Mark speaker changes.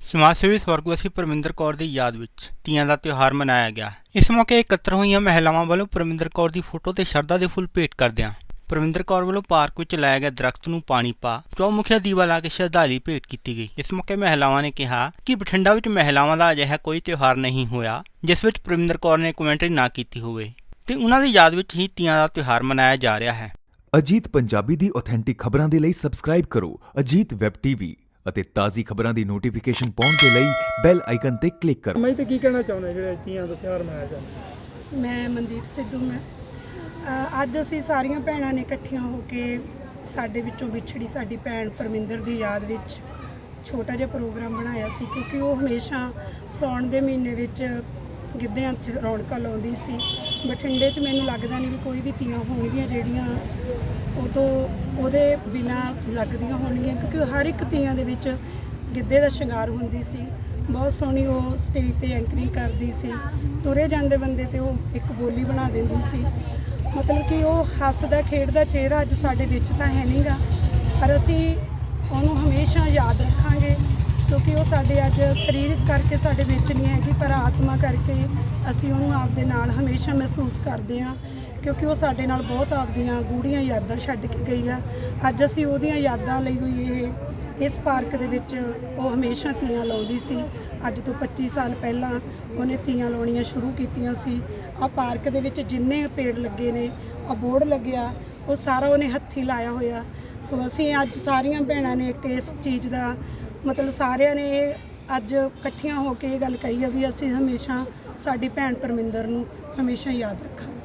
Speaker 1: ਸਮਾਜ ਸੇਵੀ ਸਵਰਗਵਾਸੀ ਪਰਮਿੰਦਰ ਕੌਰ ਦੀ ਯਾਦ ਵਿੱਚ ਤੀਆਂ ਦਾ ਤਿਉਹਾਰ ਮਨਾਇਆ ਗਿਆ। ਇਸ ਮੌਕੇ ਇਕੱਤਰ ਹੋਈਆਂ ਮਹਿਲਾਵਾਂ ਵੱਲੋਂ ਪਰਮਿੰਦਰ ਕੌਰ ਦੀ ਫੋਟੋ ਤੇ ਸ਼ਰਧਾ ਦੇ ਫੁੱਲ ਭੇਟ ਕਰਦਿਆਂ ਪਰਮਿੰਦਰ ਕੌਰ ਵੱਲੋਂ ਪਾਰਕ ਵਿੱਚ ਲਾਇਆ ਗਿਆ ਦਰਖਤ ਨੂੰ ਪਾਣੀ ਪਾ ਚੌਮੁਖੀਆ ਦੀਵਾ ਲਾ ਕੇ ਸ਼ਰਧਾਂਜਲੀ ਭੇਟ ਕੀਤੀ ਗਈ। ਇਸ ਮੌਕੇ ਮਹਿਲਾਵਾਂ ਨੇ ਕਿਹਾ ਕਿ ਬਠਿੰਡਾ ਵਿੱਚ ਮਹਿਲਾਵਾਂ ਦਾ ਅਜਿਹਾ ਕੋਈ ਤਿਉਹਾਰ ਨਹੀਂ ਹੋਇਆ, ਜਿਸ ਵਿੱਚ ਪਰਮਿੰਦਰ ਕੌਰ ਨੇ ਕਮੈਂਟਰੀ ਨਾ ਕੀਤੀ ਹੋਵੇ। ਤੇ ਉਹਨਾਂ ਦੀ ਯਾਦ ਵਿੱਚ ਹੀ ਤੀਆਂ ਦਾ ਤਿਉਹਾਰ ਮਨਾਇਆ ਜਾ ਰਿਹਾ ਹੈ।
Speaker 2: ਅਜੀਤ ਪੰਜਾਬੀ ਦੀ ਆਥੈਂਟਿਕ ਖਬਰਾਂ ਦੇ ਲਈ ਸਬਸਕ੍ਰਾਈਬ ਕਰੋ ਅਜੀਤ ਵੈਬ ਟੀਵੀ ਅਤੇ ਤਾਜ਼ੀ ਖਬਰਾਂ ਦੀ ਨੋਟੀਫਿਕੇਸ਼ਨ ਪਾਉਣ ਦੇ ਲਈ ਬੈਲ ਆਈਕਨ ਤੇ ਕਲਿੱਕ ਕਰੋ।
Speaker 3: ਮੈਂ ਤੇ ਕੀ ਕਹਿਣਾ ਚਾਹੁੰਦਾ ਜਿਹੜੇ ਤੀਆਂ ਦਾ ਤਿਉਹਾਰ ਮਨਾਇਆ ਜਾਂਦਾ?
Speaker 4: ਮੈਂ ਮਨਦੀਪ ਸਿੱਧੂ ਮੈਂ ਅੱਜ ਅਸੀਂ ਸਾਰੀਆਂ ਭੈਣਾਂ ਨੇ ਇਕੱਠੀਆਂ ਹੋ ਕੇ ਸਾਡੇ ਵਿੱਚੋਂ ਵਿਛੜੀ ਸਾਡੀ ਭੈਣ ਪਰਮਿੰਦਰ ਦੀ ਯਾਦ ਵਿੱਚ ਛੋਟਾ ਜਿਹਾ ਪ੍ਰੋਗਰਾਮ ਬਣਾਇਆ ਸੀ ਕਿਉਂਕਿ ਉਹ ਹਮੇਸ਼ਾ ਸਾਉਣ ਦੇ ਮਹੀਨੇ ਵਿੱਚ ਗਿੱਧਿਆਂ 'ਚ ਰੌਣਕਾਂ ਲਾਉਂਦੀ ਸੀ। ਬਠਿੰਡੇ 'ਚ ਮੈਨੂੰ ਲੱਗਦਾ ਨਹੀਂ ਵੀ ਕੋਈ ਵੀ ਤੀਆਂ ਹੋਣਗੀਆਂ ਜਿਹੜੀਆਂ ਉਹ ਤੋਂ ਉਹਦੇ ਬਿਨਾਂ ਲੱਗਦੀਆਂ ਹੋਣਗੀਆਂ, ਕਿਉਂਕਿ ਹਰ ਇੱਕ ਤੀਆਂ ਦੇ ਵਿੱਚ ਗਿੱਧੇ ਦਾ ਸ਼ਿੰਗਾਰ ਹੁੰਦੀ ਸੀ। ਬਹੁਤ ਸੋਹਣੀ ਉਹ ਸਟੇਜ ਤੇ ਐਂਕਰਿੰਗ ਕਰਦੀ ਸੀ। ਤੁਰੇ ਜਾਂਦੇ ਬੰਦੇ ਤੇ ਉਹ ਇੱਕ ਬੋਲੀ ਬਣਾ ਦਿੰਦੀ ਸੀ। ਮਤਲਬ ਕਿ ਉਹ ਹੱਸਦਾ, ਖੇਡਦਾ ਚਿਹਰਾ ਅੱਜ ਸਾਡੇ ਵਿੱਚ ਤਾਂ ਹੈ ਨਹੀਂਗਾ ਪਰ ਅਸੀਂ ਉਹਨੂੰ ਹਮੇਸ਼ਾ ਯਾਦ ਰੱਖਾਂਗੇ। ਕਿਉਂਕਿ ਉਹ ਸਾਡੇ ਅੱਜ ਸਰੀਰਕ ਕਰਕੇ ਸਾਡੇ ਵਿੱਚ ਨਹੀਂ ਹੈਗੀ, ਪਰ ਆਤਮਾ ਕਰਕੇ ਅਸੀਂ ਉਹਨੂੰ ਆਪਦੇ ਨਾਲ ਹਮੇਸ਼ਾ ਮਹਿਸੂਸ ਕਰਦੇ ਹਾਂ, ਕਿਉਂਕਿ ਉਹ ਸਾਡੇ ਨਾਲ ਬਹੁਤ ਆਪਦੀਆਂ ਗੂੜੀਆਂ ਯਾਦਾਂ ਛੱਡ ਕੇ ਗਈ ਆ। ਅੱਜ ਅਸੀਂ ਉਹਦੀਆਂ ਯਾਦਾਂ ਲਈ ਹੋਈ ਇਹ, ਇਸ ਪਾਰਕ ਦੇ ਵਿੱਚ ਉਹ ਹਮੇਸ਼ਾ ਤੀਆਂ ਲਾਉਂਦੀ ਸੀ। ਅੱਜ ਤੋਂ 25 ਸਾਲ ਪਹਿਲਾਂ ਉਹਨੇ ਤੀਆਂ ਲਾਉਣੀਆਂ ਸ਼ੁਰੂ ਕੀਤੀਆਂ ਸੀ। ਆ ਪਾਰਕ ਦੇ ਵਿੱਚ ਜਿੰਨੇ ਪੇੜ ਲੱਗੇ ਨੇ ਆ ਬੋਰਡ ਲੱਗਿਆ, ਉਹ ਸਾਰਾ ਉਹਨੇ ਹੱਥੀ ਲਾਇਆ ਹੋਇਆ। ਸੋ ਅਸੀਂ ਅੱਜ ਸਾਰੀਆਂ ਭੈਣਾਂ ਨੇ ਇੱਕ ਇਸ ਚੀਜ਼ ਦਾ ਮਤਲਬ ਸਾਰਿਆਂ ਨੇ ਇਹ ਅੱਜ ਇਕੱਠੀਆਂ ਹੋ ਕੇ ਇਹ ਗੱਲ ਕਹੀ ਆ ਵੀ ਅਸੀਂ ਹਮੇਸ਼ਾ ਸਾਡੀ ਭੈਣ ਪਰਮਿੰਦਰ ਨੂੰ ਹਮੇਸ਼ਾ ਯਾਦ ਰੱਖਾਂਗੇ।